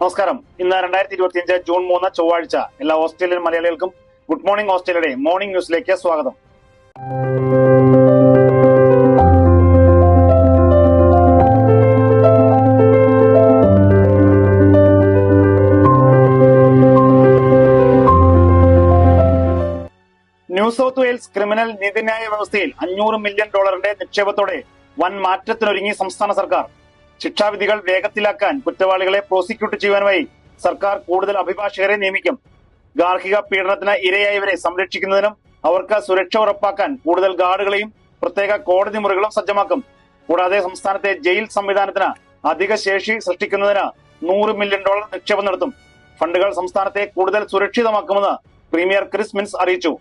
നമസ്കാരം. ഇന്ന് രണ്ടായിരത്തി ഇരുപത്തിയഞ്ച് ജൂൺ മൂന്ന് ചൊവ്വാഴ്ച എല്ലാ ഓസ്ട്രേലിയൻ മലയാളികൾക്കും ഗുഡ് മോർണിംഗ് ഓസ്ട്രേലിയയുടെ മോർണിംഗ് ന്യൂസിലേക്ക് സ്വാഗതം. ന്യൂ സൗത്ത് വെയിൽസ് ക്രിമിനൽ നീതിന്യായ വ്യവസ്ഥയിൽ അഞ്ഞൂറ് മില്യൺ ഡോളറിന്റെ നിക്ഷേപത്തോടെ വൻ മാറ്റത്തിനൊരുങ്ങി സംസ്ഥാന സർക്കാർ. ശിക്ഷാവിധികൾ വേഗത്തിലാക്കാൻ കുറ്റവാളികളെ പ്രോസിക്യൂട്ട് ചെയ്യുവാനുമായി സർക്കാർ കൂടുതൽ അഭിഭാഷകരെ നിയമിക്കും. ഗാർഹിക പീഡനത്തിന് ഇരയായവരെ സംരക്ഷിക്കുന്നതിനും അവർക്ക് സുരക്ഷ ഉറപ്പാക്കാൻ കൂടുതൽ ഗാർഡുകളെയും പ്രത്യേക കോടതി മുറികളും സജ്ജമാക്കും. കൂടാതെ സംസ്ഥാനത്തെ ജയിൽ സംവിധാനത്തിന് അധിക ശേഷി സൃഷ്ടിക്കുന്നതിന് നൂറ് മില്യൺ ഡോളർ നിക്ഷേപം നടത്തും. ഫണ്ടുകൾ സംസ്ഥാനത്തെ കൂടുതൽ സുരക്ഷിതമാക്കുമെന്ന് പ്രീമിയർ ക്രിസ് മിൻസ് അറിയിച്ചു.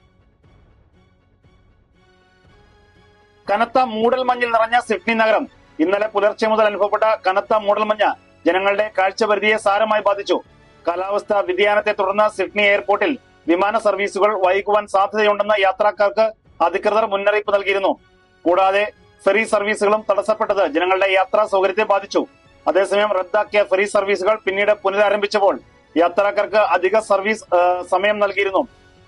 കനത്ത മൂടൽ മഞ്ഞിൽ നിറഞ്ഞ സിഡ്നി നഗരം ഇന്നലെ പുലർച്ചെ മുതൽ അനുഭവപ്പെട്ട കനത്ത മൂടൽമഞ്ഞ് ജനങ്ങളുടെ കാഴ്ചപരിധിയെ സാരമായി ബാധിച്ചു. കാലാവസ്ഥാ വ്യതിയാനത്തെ തുടർന്ന് സിഡ്നി എയർപോർട്ടിൽ വിമാന സർവീസുകൾ വൈകുവാൻ സാധ്യതയുണ്ടെന്ന് യാത്രക്കാർക്ക് അധികൃതർ മുന്നറിയിപ്പ് നൽകിയിരുന്നു. കൂടാതെ ഫെറി സർവീസുകളും തടസ്സപ്പെട്ടത് ജനങ്ങളുടെ യാത്രാ സൗകര്യത്തെ ബാധിച്ചു. അതേസമയം റദ്ദാക്കിയ ഫെറി സർവീസുകൾ പിന്നീട് പുനരാരംഭിച്ചപ്പോൾ യാത്രക്കാർക്ക് അധിക സർവീസ് സമയം നൽകിയിരുന്നു.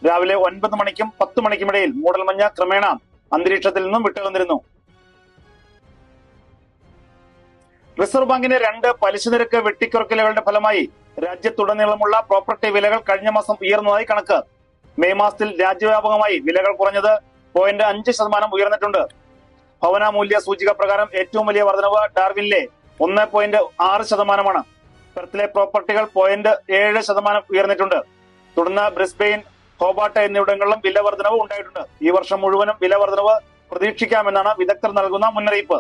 രാവിലെ ഒൻപത് മണിക്കും പത്ത് മണിക്കുമിടയിൽ മൂടൽമഞ്ഞ് ക്രമേണ അന്തരീക്ഷത്തിൽ നിന്നും വിട്ടുവന്നിരുന്നു റിസർവ് ബാങ്കിന്റെ രണ്ട് പലിശ നിരക്ക് വെട്ടിക്കുറക്കലുകളുടെ ഫലമായി രാജ്യത്തുടനീളമുള്ള പ്രോപ്പർട്ടി വിലകൾ കഴിഞ്ഞ മാസം ഉയർന്നതായി കണക്ക്. മെയ് മാസത്തിൽ രാജ്യവ്യാപകമായി വിലകൾ കുറഞ്ഞത് പോയിന്റ് അഞ്ച് ശതമാനം ഉയർന്നിട്ടുണ്ട്. ഭവന മൂല്യ സൂചിക പ്രകാരം ഏറ്റവും വലിയ വർധനവ് ഡാർവിനിലെ ഒന്ന് പോയിന്റ് ആറ് ശതമാനമാണ്. പെർത്തിലെ പ്രോപ്പർട്ടികൾ പോയിന്റ് ഏഴ് ശതമാനം ഉയർന്നിട്ടുണ്ട്. തുടർന്ന് ബ്രിസ്ബെയിൻ ഹോബാട്ട് എന്നിവിടങ്ങളിലും വില വർധനവ് ഉണ്ടായിട്ടുണ്ട്. ഈ വർഷം മുഴുവനും വില വർധനവ് പ്രതീക്ഷിക്കാമെന്നാണ് വിദഗ്ധർ നൽകുന്ന മുന്നറിയിപ്പ്.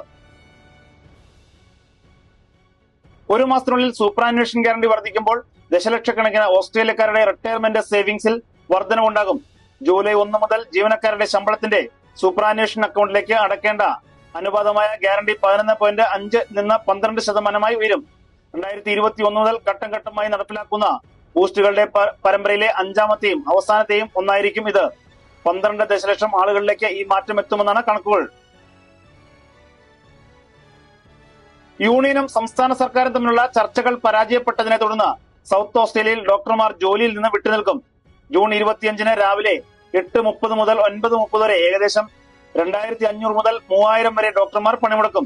ഒരു മാസത്തിനുള്ളിൽ സൂപ്പറാനുവേഷൻ ഗ്യാരണ്ടി വർദ്ധിക്കുമ്പോൾ ദശലക്ഷക്കണക്കിന് ഓസ്ട്രേലിയക്കാരുടെ റിട്ടയർമെന്റ് സേവിംഗ്സിൽ വർധനവുണ്ടാകും. ജൂലൈ ഒന്ന് മുതൽ ജീവനക്കാരുടെ ശമ്പളത്തിന്റെ സൂപ്പറാനുവേഷൻ അക്കൗണ്ടിലേക്ക് അടക്കേണ്ട അനുപാതമായ ഗ്യാരണ്ടി പതിനൊന്ന് പോയിന്റ് അഞ്ച് നിന്ന് പന്ത്രണ്ട് ശതമാനമായി ഉയരും. രണ്ടായിരത്തി ഇരുപത്തി ഒന്ന് മുതൽ ഘട്ടം ഘട്ടമായി നടപ്പിലാക്കുന്ന ബൂസ്റ്റുകളുടെ പരമ്പരയിലെ അഞ്ചാമത്തെയും അവസാനത്തെയും ഒന്നായിരിക്കും ഇത്. പന്ത്രണ്ട് ദശലക്ഷം ആളുകളിലേക്ക് ഈ മാറ്റം എത്തുമെന്നാണ് കണക്കുകൾ. യൂണിയനും സംസ്ഥാന സർക്കാരും തമ്മിലുള്ള ചർച്ചകൾ പരാജയപ്പെട്ടതിനെ തുടർന്ന് സൗത്ത് ഓസ്ട്രേലിയയിൽ ഡോക്ടർമാർ ജോലിയിൽ നിന്ന് വിട്ടുനിൽക്കും. ജൂൺ ഇരുപത്തിയഞ്ചിന് രാവിലെ എട്ട് മുപ്പത് മുതൽ ഒൻപത് മുപ്പത് വരെ ഏകദേശം രണ്ടായിരത്തി അഞ്ഞൂറ് മുതൽ മൂവായിരം വരെ ഡോക്ടർമാർ പണിമുടക്കും.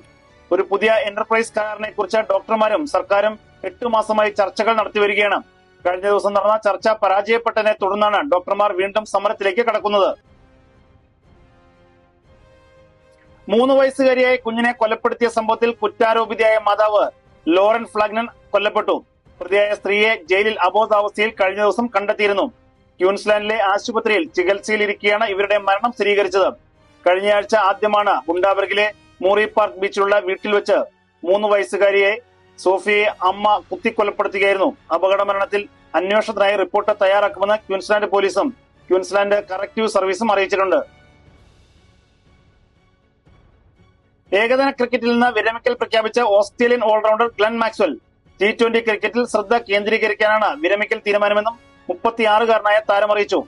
ഒരു പുതിയ എന്റർപ്രൈസ് കരാറിനെ കുറിച്ച് ഡോക്ടർമാരും സർക്കാരും എട്ട് മാസമായി ചർച്ചകൾ നടത്തി വരികയാണ്. കഴിഞ്ഞ ദിവസം നടന്ന ചർച്ച പരാജയപ്പെട്ടതിനെ തുടർന്നാണ് ഡോക്ടർമാർ വീണ്ടും സമരത്തിലേക്ക് കടക്കുന്നത്. മൂന്ന് വയസ്സുകാരിയായ കുഞ്ഞിനെ കൊലപ്പെടുത്തിയ സംഭവത്തിൽ കുറ്റാരോപിതയായ മാതാവ് ലോറൻ ഫ്ലാഗ്നൻ കൊല്ലപ്പെട്ടു. പ്രതിയായ സ്ത്രീയെ ജയിലിൽ അബോധാവസ്ഥയിൽ കഴിഞ്ഞ ദിവസം കണ്ടെത്തിയിരുന്നു. ക്യൂൻസ്ലാൻഡിലെ ആശുപത്രിയിൽ ചികിത്സയിലിരിക്കെയാണ് ഇവരുടെ മരണം സ്ഥിരീകരിച്ചത്. കഴിഞ്ഞയാഴ്ച ആദ്യമാണ് ഗുണ്ടാബർഗിലെ മൂറി പാർക്ക് ബീച്ചിലുള്ള വീട്ടിൽ വെച്ച് മൂന്ന് വയസ്സുകാരിയെ സോഫിയെ അമ്മ കുത്തിക്കൊലപ്പെടുത്തുകയായിരുന്നു. അപകട മരണത്തിൽ അന്വേഷണത്തിനായി റിപ്പോർട്ട് തയ്യാറാക്കുമെന്ന് ക്യൂൻസ്ലാൻഡ് പോലീസും ക്യൂൻസ്ലാൻഡ് കറക്റ്റീവ് സർവീസും അറിയിച്ചിട്ടുണ്ട്. ഏകദിന ക്രിക്കറ്റിൽ നിന്ന് വിരമിക്കൽ പ്രഖ്യാപിച്ച Australian all-rounder Glenn Maxwell T twenty ക്രിക്കറ്റിൽ ശ്രദ്ധ കേന്ദ്രീകരിക്കാനാണ് വിരമിക്കൽ തീരുമാനമെന്നും മുപ്പത്തിയാറുകാരനായ താരം അറിയിച്ചു.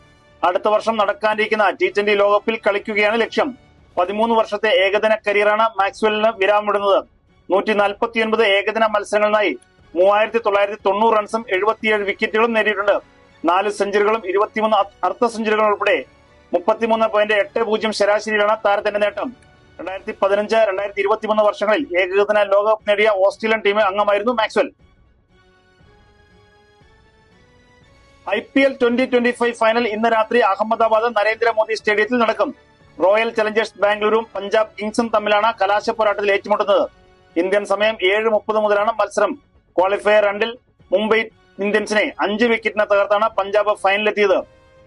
അടുത്ത വർഷം നടക്കാനിരിക്കുന്ന ടി ട്വന്റി ലോകകപ്പിൽ കളിക്കുകയാണ് ലക്ഷ്യം. പതിമൂന്ന് വർഷത്തെ ഏകദിന കരിയറാണ് മാക്സ്വലിന് വിരാമമിടുന്നത്. നൂറ്റി നാൽപ്പത്തിയൊൻപത് ഏകദിന മത്സരങ്ങളിലായി മൂവായിരത്തി തൊള്ളായിരത്തി തൊണ്ണൂറ് റൺസും എഴുപത്തിയേഴ് വിക്കറ്റുകളും നേടിയിട്ടുണ്ട്. നാല് സെഞ്ചുറികളും ഇരുപത്തിമൂന്ന് അർദ്ധ സെഞ്ചുറികളും ഉൾപ്പെടെ മുപ്പത്തിമൂന്ന് പോയിന്റ് എട്ട് പൂജ്യം ശരാശരിയിലാണ് താരത്തിന്റെ നേട്ടം. രണ്ടായിരത്തി പതിനഞ്ച് രണ്ടായിരത്തി ഇരുപത്തിമൂന്ന് വർഷങ്ങളിൽ ഏകദിന ലോകകപ്പ് നേടിയ ഓസ്ട്രേലിയൻ ടീമിൽ അംഗമായിരുന്നു Maxwell. I P L twenty twenty five final ഇന്ന് രാത്രി അഹമ്മദാബാദ് നരേന്ദ്രമോദി സ്റ്റേഡിയത്തിൽ നടക്കും. റോയൽ ചലഞ്ചേഴ്സ് ബാംഗ്ലൂരും പഞ്ചാബ് കിങ്സും തമ്മിലാണ് കലാശ പോരാട്ടത്തിൽ ഏറ്റുമുട്ടുന്നത്. ഇന്ത്യൻ സമയം ഏഴ് മുപ്പത് മുതലാണ് മത്സരം. ക്വാളിഫയർ രണ്ടിൽ മുംബൈ ഇന്ത്യൻസിനെ അഞ്ച് വിക്കറ്റിന് തകർത്താണ് പഞ്ചാബ് ഫൈനലിലെത്തിയത്.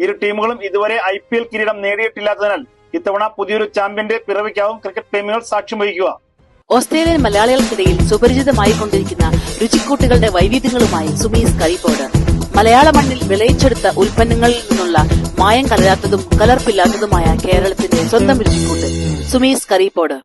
ഇരു ടീമുകളും ഇതുവരെ ഐ കിരീടം നേടിയിട്ടില്ലാത്തതിനാൽ ഇത്തവണ പുതിയൊരു ചാമ്പ്യന്റെ പിറവിക്കാവും ക്രിക്കറ്റ് പ്രേമികൾ സാക്ഷ്യം വഹിക്കുക. ഓസ്ട്രേലിയൻ മലയാളികൾക്കിടയിൽ സുപരിചിതമായി കൊണ്ടിരിക്കുന്ന രുചിക്കൂട്ടുകളുടെ വൈവിധ്യങ്ങളുമായി സുമീസ് കരിപ്പോട് മലയാള മണ്ണിൽ വിളയിച്ചെടുത്ത ഉൽപ്പന്നങ്ങളിൽ നിന്നുള്ള മായം കലരാത്തതും കലർപ്പില്ലാത്തതുമായ കേരളത്തിന്റെ സ്വന്തം രുചിക്കൂട്ട് സുമീസ് കരിപ്പോട്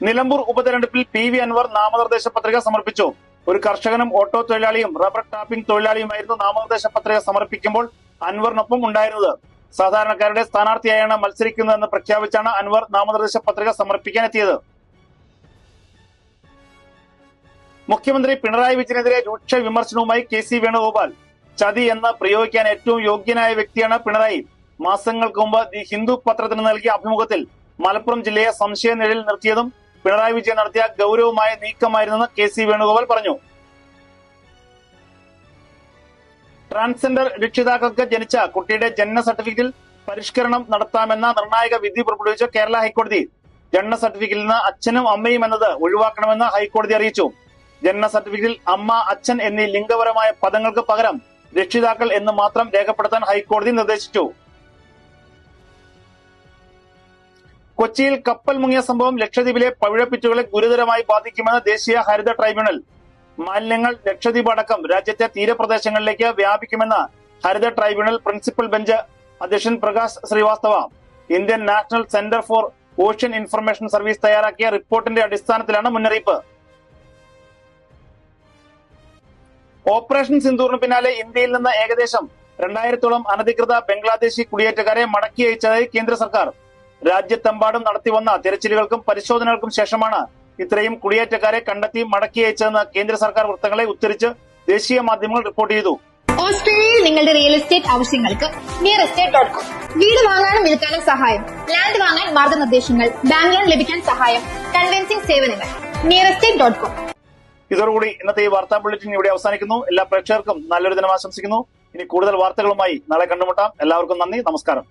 നിലമ്പൂർ ഉപതെരഞ്ഞെടുപ്പിൽ പി വി അൻവർ നാമനിർദ്ദേശ പത്രിക സമർപ്പിച്ചു. ഒരു കർഷകനും ഓട്ടോ തൊഴിലാളിയും റബ്ബർ ടാപ്പിംഗ് തൊഴിലാളിയുമായിരുന്നു നാമനിർദ്ദേശ പത്രിക സമർപ്പിക്കുമ്പോൾ അൻവറിനൊപ്പം ഉണ്ടായിരുന്നത്. സാധാരണക്കാരുടെ സ്ഥാനാർത്ഥിയായാണ് മത്സരിക്കുന്നതെന്ന് പ്രഖ്യാപിച്ചാണ് അൻവർ നാമനിർദ്ദേശ പത്രിക സമർപ്പിക്കാനെത്തിയത്. മുഖ്യമന്ത്രി പിണറായി വിജയനെതിരെ രൂക്ഷ വിമർശനവുമായി കെ സി വേണുഗോപാൽ. ചതി എന്ന് പ്രയോഗിക്കാൻ ഏറ്റവും യോഗ്യനായ വ്യക്തിയാണ് പിണറായി. മാസങ്ങൾക്ക് മുമ്പ് ദി ഹിന്ദു പത്രത്തിന് നൽകിയ അഭിമുഖത്തിൽ മലപ്പുറം ജില്ലയെ സംശയ നിഴലിൽ നിർത്തിയതും പിണറായി വിജയൻ നടത്തിയ ഗൗരവമായ നീക്കമായിരുന്നെന്ന് കെ സി വേണുഗോപാൽ പറഞ്ഞു. ട്രാൻസ്ജെൻഡർ രക്ഷിതാക്കൾക്ക് ജനിച്ച കുട്ടിയുടെ ജനന സർട്ടിഫിക്കറ്റിൽ പരിഷ്കരണം നടത്താമെന്ന നിർണായക വിധി പുറപ്പെടുവിച്ച കേരള ഹൈക്കോടതി ജനന സർട്ടിഫിക്കറ്റിൽ നിന്ന് അച്ഛനും അമ്മയും എന്നത് ഒഴിവാക്കണമെന്ന് ഹൈക്കോടതി അറിയിച്ചു. ജനന സർട്ടിഫിക്കറ്റിൽ അമ്മ അച്ഛൻ എന്നീ ലിംഗപരമായ പദങ്ങൾക്ക് പകരം രക്ഷിതാക്കൾ എന്ന് മാത്രം രേഖപ്പെടുത്താൻ ഹൈക്കോടതി നിർദ്ദേശിച്ചു. കൊച്ചിയിൽ കപ്പൽ മുങ്ങിയ സംഭവം ലക്ഷദ്വീപിലെ പവിഴപ്പിറ്റുകളെ ഗുരുതരമായി ബാധിക്കുമെന്ന് ദേശീയ ഹരിത ട്രൈബ്യൂണൽ മാലിന്യങ്ങൾ ലക്ഷദ്വീപ് അടക്കം രാജ്യത്തെ തീരപ്രദേശങ്ങളിലേക്ക് വ്യാപിക്കുമെന്ന് ഹരിത ട്രൈബ്യൂണൽ പ്രിൻസിപ്പൽ ബെഞ്ച് അധ്യക്ഷൻ Prakash Srivastava Indian National Centre for Ocean Information Service തയ്യാറാക്കിയ റിപ്പോർട്ടിന്റെ അടിസ്ഥാനത്തിലാണ് മുന്നറിയിപ്പ്. ഓപ്പറേഷൻ സിന്ദൂറിന് പിന്നാലെ ഇന്ത്യയിൽ നിന്ന് ഏകദേശം രണ്ടായിരത്തോളം അനധികൃത ബംഗ്ലാദേശി കുടിയേറ്റക്കാരെ മടക്കി അയച്ചതായി കേന്ദ്ര സർക്കാർ. രാജ്യത്തെമ്പാടും നടത്തിവന്ന തിരച്ചിലുകൾക്കും പരിശോധനകൾക്കും ശേഷമാണ് ഇത്രയും കുടിയേറ്റക്കാരെ കണ്ടെത്തി മടക്കി അയച്ചതെന്ന് കേന്ദ്ര സർക്കാർ വൃത്തങ്ങളെ ഉദ്ധരിച്ച് ദേശീയ മാധ്യമങ്ങൾ റിപ്പോർട്ട് ചെയ്തു. ഓസ്ട്രേലിയയിൽ നിങ്ങളുടെ റിയൽ എസ്റ്റേറ്റ് ആവശ്യങ്ങൾക്ക് നിയർ എസ്റ്റേറ്റ് ഡോട്ട് കോം വീട് വാങ്ങാനും വിൽക്കാനും സഹായം. ലാൻഡ് വാങ്ങാൻ മാർഗനിർദ്ദേശങ്ങൾ ബാങ്ക് ലോൺ ലഭിക്കാൻ സഹായം കൺവെൻസിംഗ് സേവനങ്ങൾ. നിയർ എസ്റ്റേറ്റ് ഡോട്ട് കോം ഇതോടുകൂടി ഇന്നത്തെ ഈ വാർത്താ ബുള്ളറ്റിൻ ഇവിടെ അവസാനിക്കുന്നു. എല്ലാ പ്രേക്ഷകർക്കും നല്ലൊരു ദിനം ആശംസിക്കുന്നു. ഇനി കൂടുതൽ വാർത്തകളുമായി നാളെ കണ്ടുമുട്ടാം. എല്ലാവർക്കും നന്ദി. നമസ്കാരം.